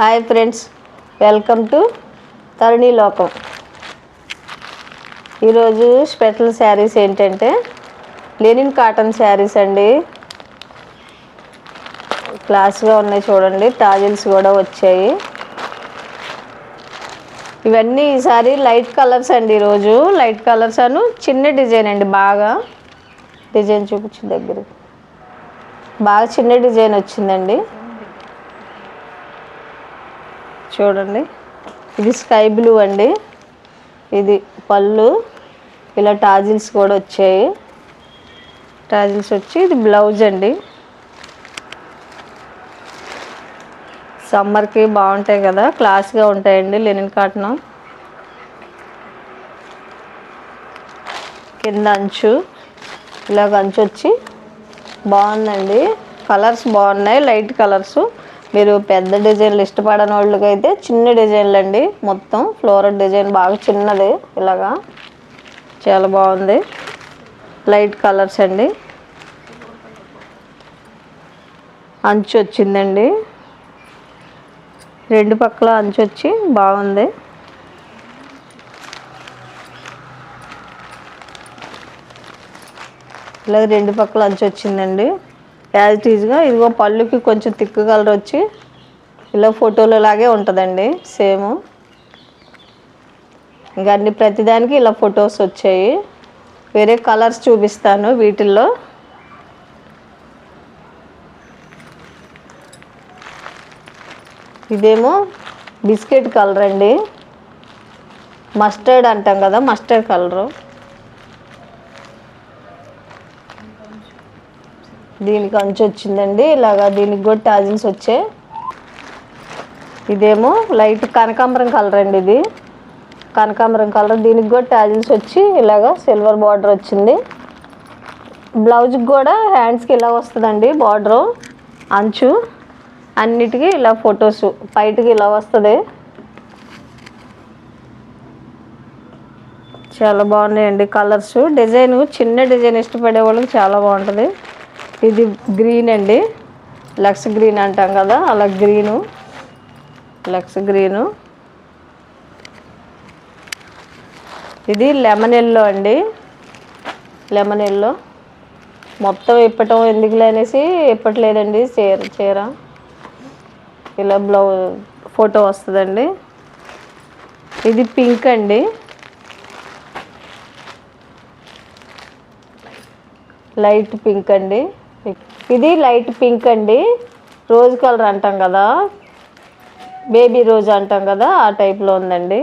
Hi friends welcome to Taruni Lokam. ఈరోజు special saris ఏంటంటే linen cotton saris అండి. క్లాస్గా ఉన్నాయి చూడండి టాజిల్స్ కూడా వచ్చాయి. ఇవన్నీ ఈసారి లైట్ కలర్స్ అండి ఈరోజు. లైట్ కలర్స్ అను చిన్న డిజైన్ అండి బాగా డిజైన్ చూపించి దగ్గర బాగా చిన్న డిజైన్ వచ్చిందండి. చూడండి. ఇది స్కై బ్లూ అండి. ఇది పళ్ళు. ఇలా టాజిల్స్ కూడా వచ్చాయి. టాజిల్స్ వచ్చి ఇది బ్లౌజ్ అండి. సమ్మర్కి బాగుంటాయి కదా. క్లాస్గా ఉంటాయండి లెనిన్ కాటన్ కింద అంచు. ఇలాగ అంచు వచ్చి బాగుందండి. కలర్స్ బాగున్నాయి. లైట్ కలర్స్ మీరు పెద్ద డిజైన్లు ఇష్టపడని వాళ్ళకైతే చిన్న డిజైన్లు అండి మొత్తం ఫ్లోరల్ డిజైన్ బాగా చిన్నది ఇలాగా. చాలా బాగుంది. లైట్ కలర్స్ అండి. అంచు వచ్చిందండి. రెండు పక్కల అంచు వచ్చి బాగుంది. ఇలా రెండు పక్కల అంచు వచ్చిందండి. యాజ్ ఈజ్గా ఇదిగో పళ్ళుకి కొంచెం తిక్కు కలర్ వచ్చి ఇలా ఫోటోలు లాగే ఉంటుందండి సేమ్ ఇంకా అన్ని ప్రతిదానికి ఇలా ఫొటోస్ వచ్చాయి. వేరే కలర్స్ చూపిస్తాను వీటిల్లో. ఇదేమో బిస్కెట్ కలర్ అండి. మస్టర్డ్ అంటాం కదా మస్టర్డ్ కలరు దీనికి అంచు వచ్చిందండి. ఇలాగా దీనికి కూడా టాజిల్స్ వచ్చాయి. ఇదేమో లైట్ కనకాంబరం కలర్ అండి ఇది. కనకాంబరం కలర్ దీనికి కూడా టాజిల్స్ వచ్చి ఇలాగా సిల్వర్ బార్డర్ వచ్చింది. బ్లౌజ్కి కూడా హ్యాండ్స్కి ఇలా వస్తుందండి బార్డరు అంచు. అన్నిటికీ ఇలా ఫొటోస్ బయటికి ఇలా వస్తుంది. చాలా బాగున్నాయండి కలర్స్. డిజైన్ చిన్న డిజైన్ ఇష్టపడే వాళ్ళకి చాలా బాగుంటుంది. ఇది గ్రీన్ అండి. లక్స్ గ్రీన్ అంటాం కదా అలా గ్రీను. Lux green. ఇది లెమన్ ఎల్లో అండి. Lemon yellow. మొత్తం ఇప్పటం ఎందుకులే అనేసి ఇప్పట్లేదండి చీర చీర. ఇలా బ్లౌ ఫోటో వస్తుందండి. ఇది పింక్ అండి. లైట్ పింక్ అండి. ఇది లైట్ పింక్ అండి. రోజ్ కలర్ అంటాం కదా. బేబీ రోజ్ అంటాం కదా ఆ టైప్లో ఉందండి.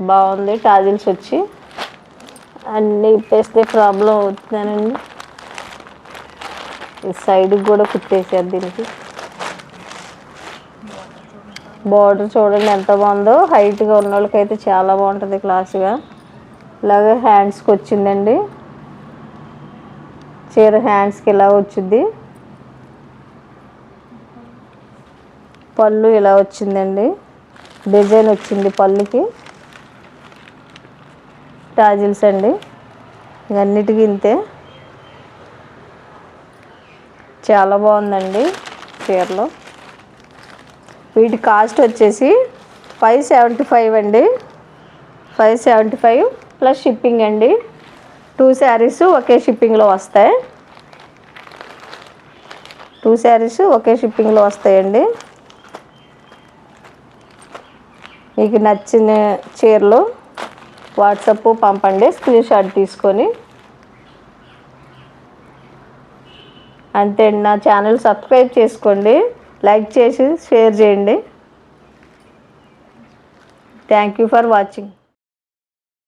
బాగుంది. టాజిల్స్ వచ్చి. అన్నీ ఇప్పేస్తే ప్రాబ్లం అవుతుందనండి. ఈ సైడ్కి కూడా కుట్టేసారు దీనికి. బార్డర్ చూడండి ఎంత బాగుందో. హైట్గా ఉన్న వాళ్ళకైతే చాలా బాగుంటుంది క్లాస్గా ఇలాగే హ్యాండ్స్కి వచ్చిందండి. చీర హ్యాండ్స్కి ఇలా వచ్చింది? పళ్ళు ఇలా వచ్చిందండి? డిజైన్ వచ్చింది పళ్ళుకి. టాజిల్స్ అండి. ఇవన్నిటికీ ఇంతే. చాలా బాగుందండి చీరలో. వీటి కాస్ట్ వచ్చేసి ఫైవ్ సెవెంటీ ఫైవ్ అండి. Five seventy five plus shipping అండి. టూ శారీస్ ఒకే షిప్పింగ్లో వస్తాయి. టూ శారీస్ ఒకే షిప్పింగ్లో వస్తాయండి. మీకు నచ్చిన చీరలు వాట్సప్ పంపండి స్క్రీన్ షాట్ తీసుకొని. అంతే నా ఛానల్ సబ్స్క్రైబ్ చేసుకోండి లైక్ చేసి షేర్ చేయండి. Thank you for watching.